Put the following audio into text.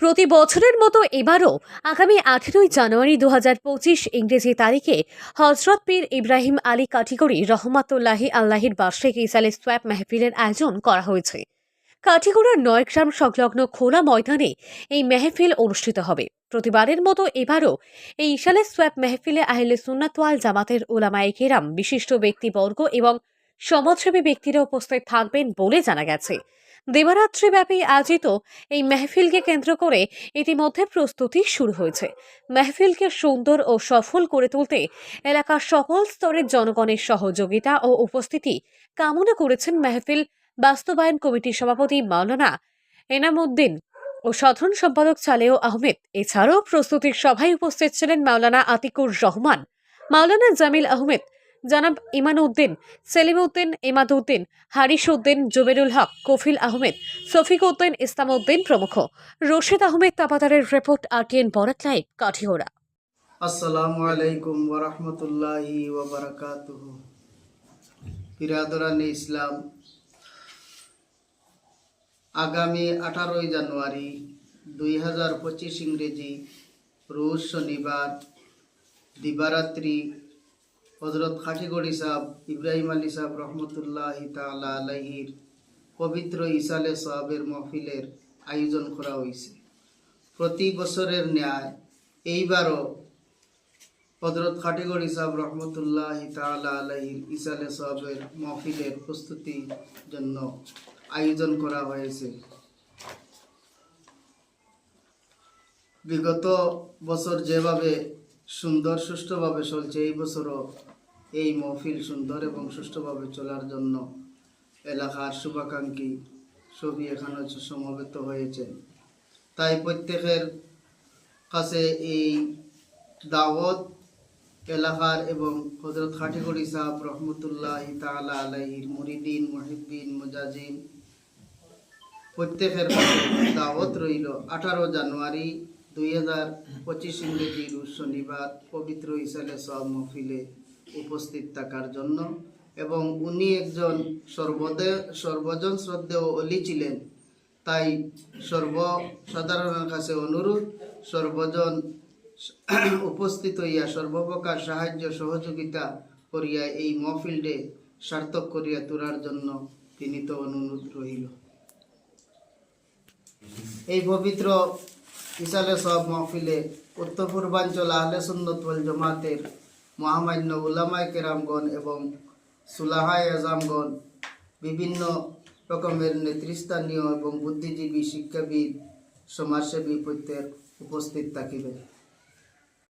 প্রতি বছরের মতো এবারও আগামী আঠেরোই জানুয়ারি দু হাজার পঁচিশ ইংরেজি তারিখে হজরত পীর ইব্রাহিম আলী কাঠিগড়ি রহমাতুল্লাহি আল্লাহির বার্ষিক ইসালে সোয়াব মেহফিলের আয়োজন করা হয়েছে। কাঠিগড়ার নয়গ্রাম সংলগ্ন খোলা ময়দানে এই মেহফিল অনুষ্ঠিত হবে। প্রতিবারের মতো এবারও এই ইশালে সোয়াব মেহফিলে আহলে সুন্নাতওয়াল জামাতের ওলামায়ে কেরাম, বিশিষ্ট ব্যক্তিবর্গ এবং সমাজসেবী ব্যক্তিরা উপস্থিত থাকবেন বলে জানা গেছে। দিবারাত্রিব্যাপী আয়োজিত এই মেহফিলকে কেন্দ্র করে ইতিমধ্যে প্রস্তুতি শুরু হয়েছে। মেহফিলকে সুন্দর ও সফল করে তুলতে এলাকার সকল স্তরের জনগণের সহযোগিতা ও উপস্থিতি কামনা করেছেন মেহফিল বাস্তবায়ন কমিটির সভাপতি মাওলানা এনামুদ্দিন ও সাধারণ সম্পাদক চালেও আহমেদ। এছাড়াও প্রস্তুতির সভায় উপস্থিত ছিলেন মাওলানা আতিকুর রহমান, মাওলানা জামিল আহমেদ জনাব ইমান উদ্দিন সেলিম উদ্দিন ইমাদ উদ্দিন হারিস উদ্দিন জুবেরুল হক, কফিল আহমেদ শফিক উদ্দিন ইসলাম উদ্দিন প্রমুখ। Rashid Ahmed তাপাতারের report RTN Barak live, Kathigora. আসসালামু আলাইকুম ওরহমতুল্লাহি ওবরাকাতুহ বিরাদরান ইসলাম, আগামী আঠারোই জানুয়ারি দুই হাজার পঁচিশ ইংরেজি রোজ শনিবার দিবারাত্রি হজরত খাটিগড়ি সাহ ইব্রাহিম আলী সাহ রহমতুল্লাহ তালা আলাইহির পবিত্র ইসালে সাহাবের মহফিলের আয়োজন করা হয়েছে প্রতি বছরের ন্যায় এইবারও হজরত খাটিগড় ইসাব রহমতুল্লাহ তালা আলহির ইসালে সাহেবের মহফিলের প্রস্তুতি জন্য আয়োজন করা হয়েছে। বিগত বছর যেভাবে সুন্দর সুষ্ঠুভাবে চলছে, এই বছরও এই মহফিল সুন্দর এবং সুষ্ঠুভাবে চলার জন্য এলাকার শুভাকাঙ্ক্ষী সবই এখানে সমবেত হয়েছে তাই প্রত্যেকের কাছে এই দাওয়াত এলাকার এবং হজরত খাটিগড়ি সাহেব রহমতুল্লাহ তালা আলাইহির মুরিদিন মহিবিন মুজাজিন প্রত্যেকের দাওয়াত রইল আঠারো জানুয়ারি দুই হাজার পঁচিশ ইংরেজি রোজ শনিবার পবিত্র ইসালে সব মহফিলে। উপস্থিত থাকার জন্য এবং উনি একজন সর্বদে, সর্বজন শ্রদ্ধেয় অলি ছিলেন। তাই সর্বসাধারণের কাছে অনুরোধ, সর্বজন উপস্থিত হইয়া সর্বপ্রকার সাহায্য, সহযোগিতা করিয়া এই মহফিল্ডে সার্থক করিয়া তোলার জন্য তিনি তো অনুরোধ রহিল এই পবিত্র ইসালে সব মহফিলে উত্তর পূর্বাঞ্চল আহলে সুন্নত জমাতের মহামান্য উলামায় কেরামগণ এবং সুলাহায় আজামগণ বিভিন্ন রকমের নেতৃস্থানীয় এবং বুদ্ধিজীবী, শিক্ষাবিদ, সমাজসেবী প্রত্যেক উপস্থিত থাকিবে।